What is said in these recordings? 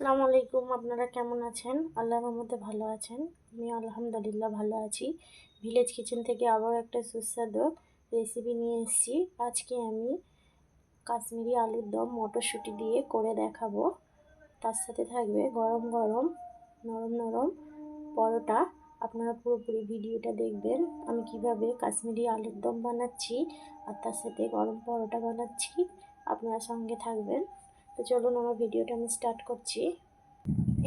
আসসালামু আলাইকুম, আপনারা কেমন আছেন? আল্লাহর রহমতে ভালো আছেন। আমি আলহামদুলিল্লাহ ভালো আছি। ভিলেজ কিচেন থেকে আবার একটা সুস্বাদু রেসিপি নিয়ে এসেছি। আজকে আমি কাশ্মীরি আলুর দম মটরশুঁটি দিয়ে করে দেখাবো। তার সাথে থাকবে গরম গরম, নরম নরম পরোটা। আপনারা পুরোপুরি ভিডিওটা দেখবেন, আমি কীভাবে কাশ্মীরি আলুর দম বানাচ্ছি আর তার সাথে গরম পরোটা বানাচ্ছি। আপনারা সঙ্গে থাকবেন। তো চলুন আমার ভিডিওটা আমি স্টার্ট করছি।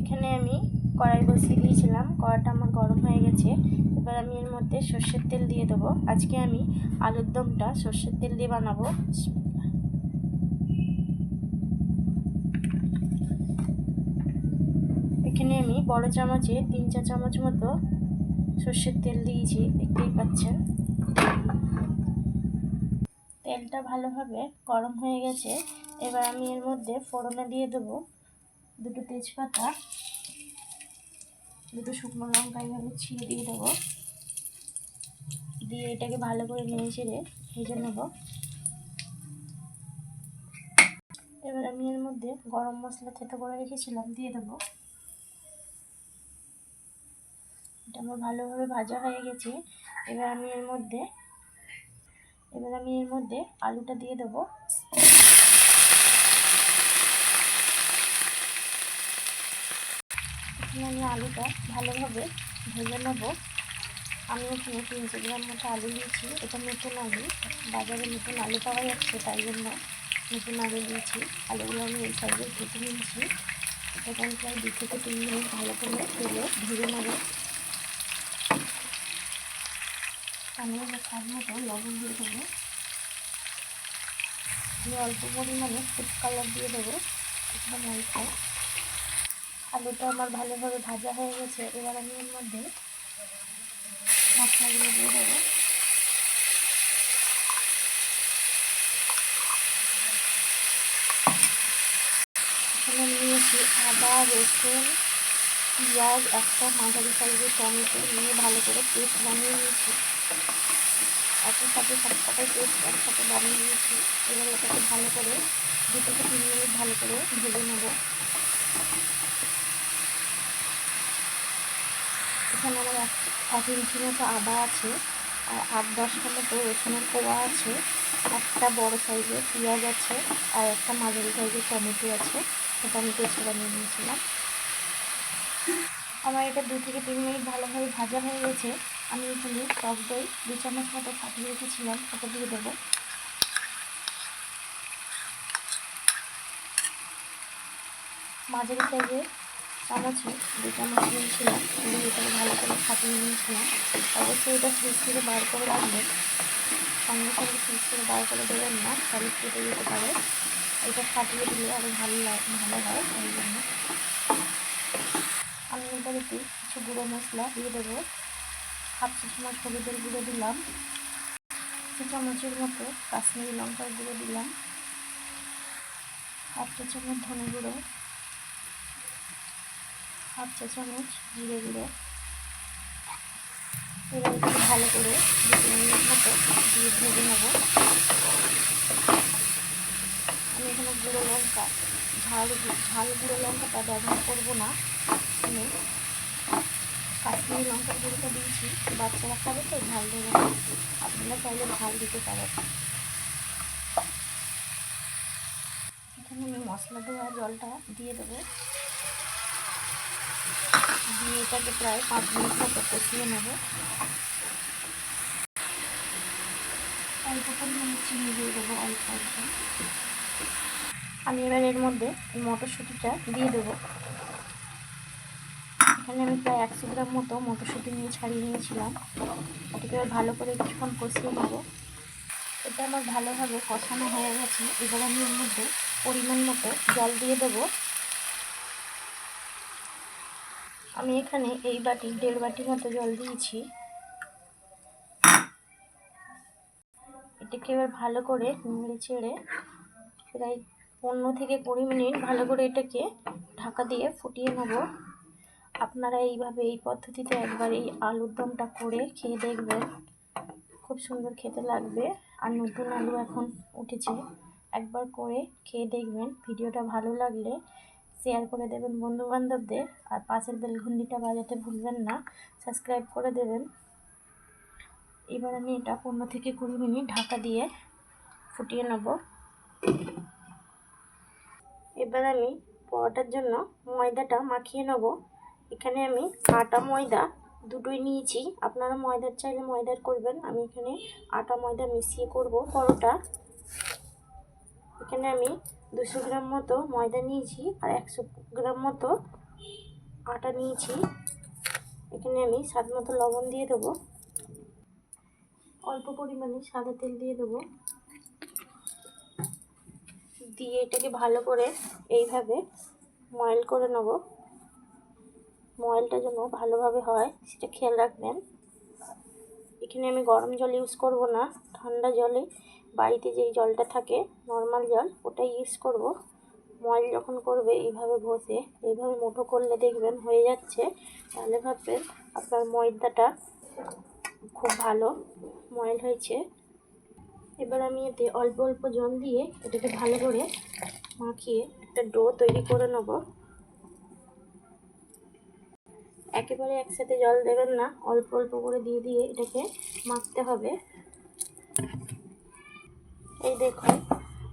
এখানে আমি কড়াই বসিয়ে দিয়েছিলাম, কড়াটা আমার গরম হয়ে গেছে। এবার আমি এর মধ্যে সর্ষের তেল দিয়ে দেবো। আজকে আমি আলুর দমটা সর্ষের তেল দিয়ে বানাবো। এখানে আমি বড় চামচে তিন চার চামচ মতো সর্ষের তেল দিয়েছি, দেখতেই পাচ্ছেন। তেলটা ভালোভাবে গরম হয়ে গেছে। এবার আমি এর মধ্যে ফোড়নে দিয়ে দেবো দুটো তেজপাতা, দুটো শুকনো লঙ্কা এইভাবে ছিঁড়ে দিয়ে দেবো। দিয়ে এটাকে ভালো করে নেড়ে চেড়ে ভেজে নেব। এবার আমি এর মধ্যে গরম মশলা থেতো করে রেখেছিলাম, দিয়ে দেবো। এটা আমার ভালোভাবে ভাজা হয়ে গেছে। এবার আমি এর মধ্যে, এবার আমি এর মধ্যে আলুটা দিয়ে দেবো। এখানে আমি আলুটা ভালোভাবে ভেজে নেব। আমি এখানে তিনশো গ্রাম মতো আলু নিয়েছি এটা নতুন আলু, বাজারে নতুন আলু পাওয়া যাচ্ছে, তাই জন্য নতুন আলু দিয়েছি। আলুগুলো আমি এই সাইজে কেটে নিয়েছি। এটা প্রায় দু থেকে তিন মিনিট ভালো করে তেলে ভেজে নেব। আমি স্বাদ মতো লবণ দিয়ে দেবো। আমি অল্প পরিমাণে ফুড কালার দিয়ে দেবো। একদম অল্প আলুটা আমার ভালোভাবে ভাজা হয়ে গেছে, এবার আমি এর মধ্যে মশলাগুলো দিয়ে দেবো। এখানে নিয়েছি আদা, রসুন, পেঁয়াজ, একটা মাঝারি সাইজের টমেটো নিয়ে ভালো করে পেস্ট বানিয়ে নিয়েছি। একই সাথে সবকটাই পেস্ট একসাথে বানিয়ে নিয়েছি। এবার এটাকে ভালো করে দু থেকে তিন মিনিট ভালো করে ভেজে নেব। এখানে আমার এক ইঞ্চি মতো আদা আছে আর আট দশটা মতো রসুনের কোয়া আছে। একটা বড় সাইজের পেঁয়াজ আছে আর একটা মাঝারি সাইজের টমেটো আছে। এটা আমি পেস্ট বানিয়ে নিয়েছিলাম। আমার এটা দু থেকে তিন মিনিট ভালোভাবে ভাজা হয়ে গেছে। আমি এখানে টক দই, দু চামচ মতো ফাটিয়ে রেখেছিলাম। ওটা দিয়ে দেবো। মাঝারি সাইজে চামচে দু চামচ নিয়েছিলাম দিয়ে এটাকে ভালো করে ফাটিয়ে নিয়েছিলাম। অবশ্যই এটা ফ্রিজ থেকে বার করে রাখবেন সঙ্গে সঙ্গে ফ্রিজ থেকে বার করে দেবেন না, তাহলে কেটে যেতে পারে। এটা ফাটিয়ে দিলে আরও ভালো ভালো হয়, এই জন্য। আমি এটাতে কিছু গুঁড়ো মশলা দিয়ে দেবো। হাফ চা চামচ হলুদের গুঁড়ো দিলাম। দু চামচের মতো কাশ্মীরি লঙ্কার গুঁড়ো দিলাম। হাফ চা চামচ ধনে গুঁড়ো। হাফ চা চামচ জিরে গুঁড়ো। এবার একটু ভালো করে দু তিন মতো দিয়ে ভেজে নেব। আমি এখানে গুঁড়ো লঙ্কা, ঝাল ঝাল গুঁড়ো লঙ্কাটা ব্যবহার করব না। আমি কাশ্মীরি লঙ্কার গুঁড়োটা দিয়েছি, বাচ্চারা খাবে তো, ঝাল দেবে না। আপনারা চাইলে ঝাল দিতে পারেন। এখানে আমি মশলা দেওয়া জলটা দিয়ে দেবো। দিয়ে এটাকে প্রায় পাঁচ মিনিট মতো কষিয়ে নেব। অল্প পরিমাণে চিনি দিয়ে দেবো, অল্প অল্প। আমি এবার এর মধ্যে মটরশুঁটিটা দিয়ে দেবো। এখানে আমি প্রায় একশো গ্রাম মতো মটরশুঁটি নিয়ে ছাড়িয়ে নিয়েছিলাম। এটাকে ভালো করে কিছুক্ষণ কষিয়ে নেব। এটা আমার ভালোভাবে কষানো হয়ে গেছে। এবার আমি এর মধ্যে পরিমাণ মতো জল দিয়ে দেবো। আমি এখানে এই বাটি, দেড় বাটি মতো জল দিয়েছি। এটাকে এবার ভালো করে নেড়ে ছেড়ে প্রায় পনেরো থেকে কুড়ি মিনিট ভালো করে এটাকে ঢাকা দিয়ে ফুটিয়ে নেব। আপনারা এইভাবে এই পদ্ধতিতে একবার এই আলুর দমটা করে খেয়ে দেখবেন। খুব সুন্দর খেতে লাগবে। আর নতুন আলু এখন উঠেছে, একবার করে খেয়ে দেখবেন। ভিডিওটা ভালো লাগলে শেয়ার করে দেবেন বন্ধু বান্ধবদের আর পাশের বেল ঘন্টিটা বাজাতে ভুলবেন না সাবস্ক্রাইব করে দেবেন। এবার আমি এটা পনেরো থেকে কুড়ি মিনিট ঢাকা দিয়ে ফুটিয়ে নেব। এবার আমি পরোটার জন্য ময়দাটা মাখিয়ে নেব। এখানে আমি আটা ময়দা দুটোই নিয়েছি। আপনারা ময়দার চাইলে ময়দার করবেন। আমি এখানে আটা ময়দা মিশিয়ে করব পরোটা। এখানে আমি দুশো গ্রাম মতো ময়দা নিয়েছি আর একশো গ্রাম মতো আটা নিয়েছি। এখানে আমি স্বাদ মতো লবণ দিয়ে দেবো। অল্প পরিমাণে সাদা তেল দিয়ে দেবো। দিয়ে এটাকে ভালো করে এইভাবে ময়েল করে নেব। ময়েলটা যেন ভালোভাবে হয়, সেটা খেয়াল রাখবেন। এখানে আমি গরম জল ইউজ করব না, ঠান্ডা জলে। বাড়িতে যেই জলটা থাকে নর্মাল জল, ওটাই ইউজ করব। ময়েল যখন করবে এইভাবে ঘষে, এইভাবে মুঠো করলে দেখবেন হয়ে যাচ্ছে। তাহলে ভাববেন আপনার ময়দাটা খুব ভালো ময়েল হয়েছে। এবার আমি এতে অল্প অল্প জল দিয়ে এটাকে ভালো করে মাখিয়ে একটা ডো তৈরি করে নেব। একেবারে একসাথে জল দেবেন না, অল্প অল্প করে দিয়ে দিয়ে এটাকে মাখতে হবে। দেখুন,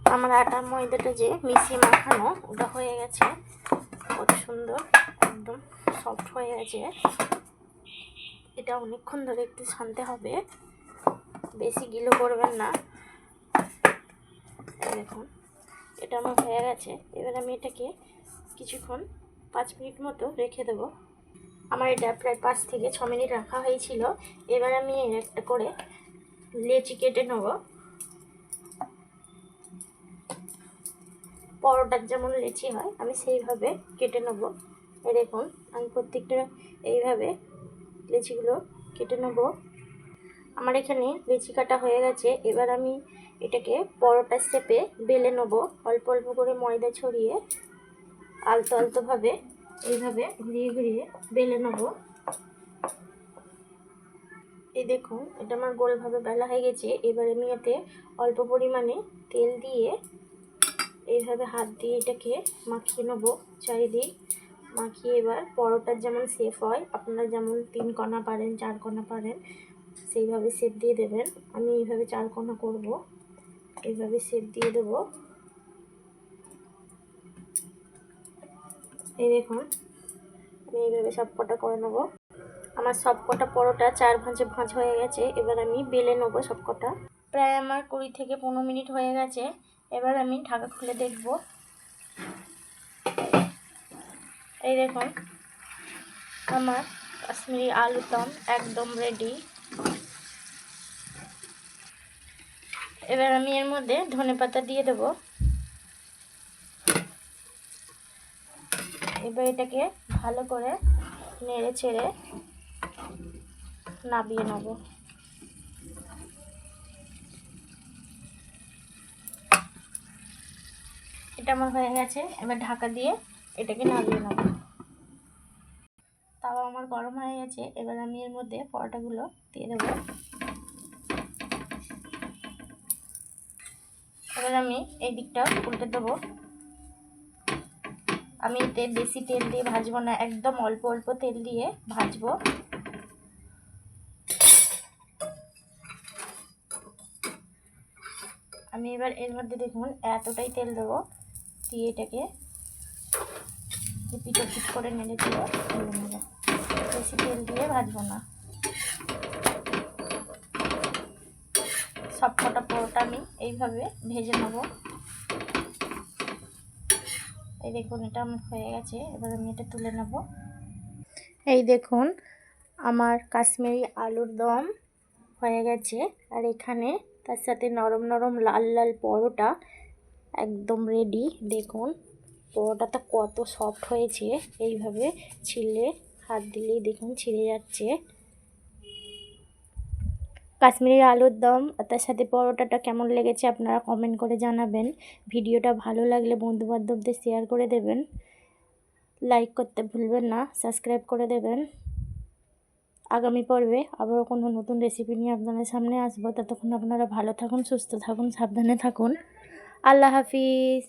আমার আটার ময়দাটা যে মিশিয়ে মাখানো, ওটা হয়ে গেছে। কত সুন্দর, একদম সফট হয়ে গেছে। এটা অনেকক্ষণ ধরে একটু ছানতে হবে। বেশি গিলো করবেন না। দেখুন, এটা আমার হয়ে গেছে। এবার আমি এটাকে কিছুক্ষণ পাঁচ মিনিট মতো রেখে দেবো। আমার এটা প্রায় পাঁচ থেকে ছ মিনিট রাখা হয়েছিল। এবার আমি একটা করে লেচি কেটে নেব। পরোটার যেমন লেচি হয়, আমি সেইভাবে কেটে নেব। এই দেখুন, আমি প্রত্যেকটা এইভাবে লেচিগুলো কেটে নেব। আমার এখানে লেচি কাটা হয়ে গেছে, এবার আমি এটাকে পরোটা স্টেপে বেলে নেব। অল্প অল্প করে ময়দা ছড়িয়ে আলতো আলতোভাবে এইভাবে ঘুরিয়ে ঘুরিয়ে বেলে নেব। এই দেখুন, এটা আমার গোলভাবে বেলা হয়ে গেছে, এবার আমি এতে অল্প পরিমাণে তেল দিয়ে এইভাবে হাত দিয়ে এটাকে মাখিয়ে নেব চারিদিক। মাখিয়ে এবার পরোটার যেমন সেফ হয়, আপনারা যেমন তিন কণা পারেন, চার কণা পারেন, সেইভাবে সেপ দিয়ে দেবেন। আমি এইভাবে চার কণা করব, এইভাবে সেপ দিয়ে দেব। এই দেখুন, আমি এইভাবে সব কটা করে নেব। আমার সব কটা পরোটা চার ভাঁজে ভাঁজ হয়ে গেছে, এবার আমি বেলে নেব সব কটা। প্রায় আমার কুড়ি থেকে পনেরো মিনিট হয়ে গেছে। এবার আমি ঢাকা খুলে দেখব। এই দেখুন, আমার কাশ্মীরি আলুর দম একদম রেডি এবার আমি এর মধ্যে ধনে পাতা দিয়ে দেবো। এবার এটাকে ভালো করে নেড়ে ছেড়ে নাবিয়ে নেব। এটা আমার হয়ে গেছে। এবার ঢাকা দিয়ে এটাকে নাবিয়ে নেব। তাও আমার গরম হয়ে গেছে। এবার আমি এর মধ্যে পরোটাগুলো দিয়ে দেবো। এবার আমি এই দিকটা উল্টে দেবো। আমি এতে বেশি তেল দিয়ে ভাজবো না, একদম অল্প অল্প তেল দিয়ে ভাজবো। আমি এবার এর মধ্যে দেখুন এতটাই তেল দেবো। দিয়ে এটাকে পিঠে পিট করে নেড়ে দেবো বেশি তেল দিয়ে ভাজবো না। সব কটা পরোটা আমি এইভাবে ভেজে নেব। এই দেখুন, এটা আমার হয়ে গেছে। এবার আমি এটা তুলে নেব। এই দেখুন, আমার কাশ্মীরি আলুর দম হয়ে গেছে। আর এখানে তার সাথে নরম নরম লাল লাল পরোটা একদম রেডি দেখুন। পরোটাটা কত সফট হয়েছে। এইভাবে ছিলে হাত দিলেই দেখুন ছিঁড়ে যাচ্ছে। কাশ্মীরি আলুর দম তার সাথে পরোটাটা কেমন লেগেছে আপনারা কমেন্ট করে জানাবেন। ভিডিওটা ভালো লাগলে বন্ধুবান্ধবদের শেয়ার করে দেবেন। লাইক করতে ভুলবেন না সাবস্ক্রাইব করে দেবেন। আগামী পর্বে আবারও কোনো নতুন রেসিপি নিয়ে আপনাদের সামনে আসব। ততক্ষণ আপনারা ভালো থাকুন, সুস্থ থাকুন, সাবধানে থাকুন। আল্লাহ হাফিজ।